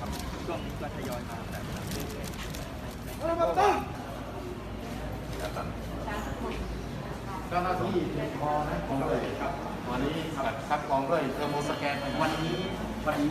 ครับช่วงนี้ก็ทยอยมาแต่เรื่อยๆเจ้าหน้าที่เพียงพอนะผมก็เลยครับวันนี้ครับครับกองเลยเทอร์โมสแกนวันนี้วันนี้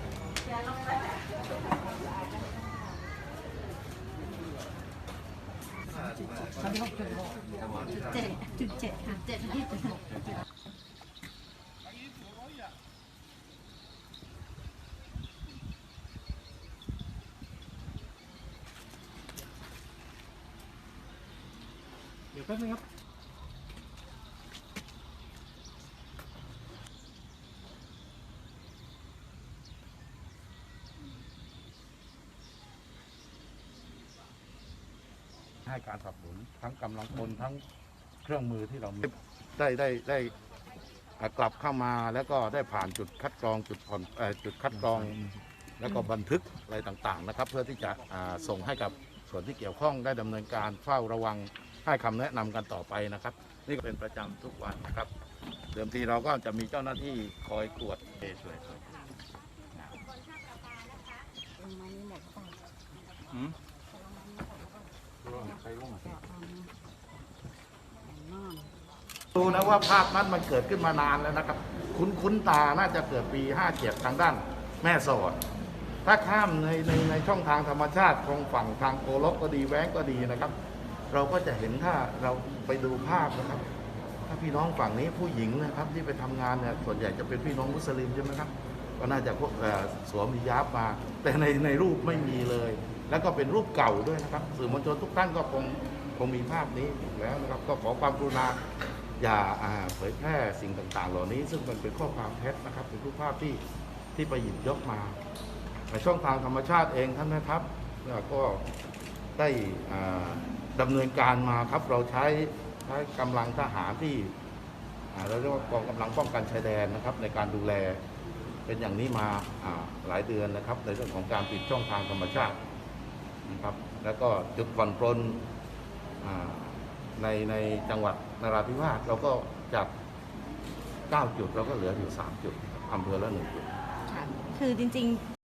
เจ็ดจุดเจ็ดค่ะเจ็ดที่จุดหกเดี๋ยวแป๊บนึงครับ ให้การสนับสนุนทั้งกำลังพลทั้งเครื่องมือที่เรามี ได้ได้ได้อ่ากลับเข้ามาแล้วก็ได้ผ่านจุดคัดกรองจุดผ่อนเอ่อจุดคัดกรอง แล้วก็บันทึกอะไรต่างๆนะครับ เพื่อที่จะอ่าส่งให้กับส่วนที่เกี่ยวข้องได้ดำเนินการเฝ้าระวังให้คำแนะนำกันต่อไปนะครับ นี่ก็เป็นประจำทุกวันนะครับ เดิมทีเราก็จะมีเจ้าหน้าที่คอยตรวจเอช่วยช่วย ดูนะว่าภาพนั้นมันเกิดขึ้นมานานแล้วนะครับ คุ้นคุ้นตาน่าจะเกิดปี57ทางด้านแม่สอด ถ้าข้ามในในในช่องทางธรรมชาติตรงฝั่งทางโกลกก็ดีแว้งก็ดีนะครับ เราก็จะเห็นถ้าเราไปดูภาพนะครับ ถ้าพี่น้องฝั่งนี้ผู้หญิงนะครับที่ไปทำงานเนี่ยส่วนใหญ่จะเป็นพี่น้องมุสลิมใช่ไหมครับก็น่าจะพวกสวมฮิญาบมา แต่ในในรูปไม่มีเลย แล้วก็เป็นรูปเก่าด้วยนะครับ สื่อมวลชนทุกท่านก็คงคงมีภาพนี้อยู่แล้วนะครับ ก็ขอความกรุณา อย่าเผยแพร่สิ่งต่าง ๆ เหล่านี้ ซึ่งมันเป็นข้อความเท็จนะครับเป็นรูปภาพที่ที่ไปหยิบยกมาในช่องทางธรรมชาติเองท่านนะครับแล้วก็ได้อ่าดำเนินการมาครับเราใช้ใช้กำลังทหารที่เราเรียกว่ากองกำลังป้องกันชายแดนนะครับ ในการดูแลเป็นอย่างนี้มาหลายเดือนนะครับ ในเรื่องของการปิดช่องทางธรรมชาตินะครับ แล้วก็จุดผ่อนปลนในในจังหวัด นราธิวาสเราก็จาก 9 จุดเราก็เหลืออยู่ 3 จุดอำเภอละ 1 จุด ค่ะ คือจริง ๆ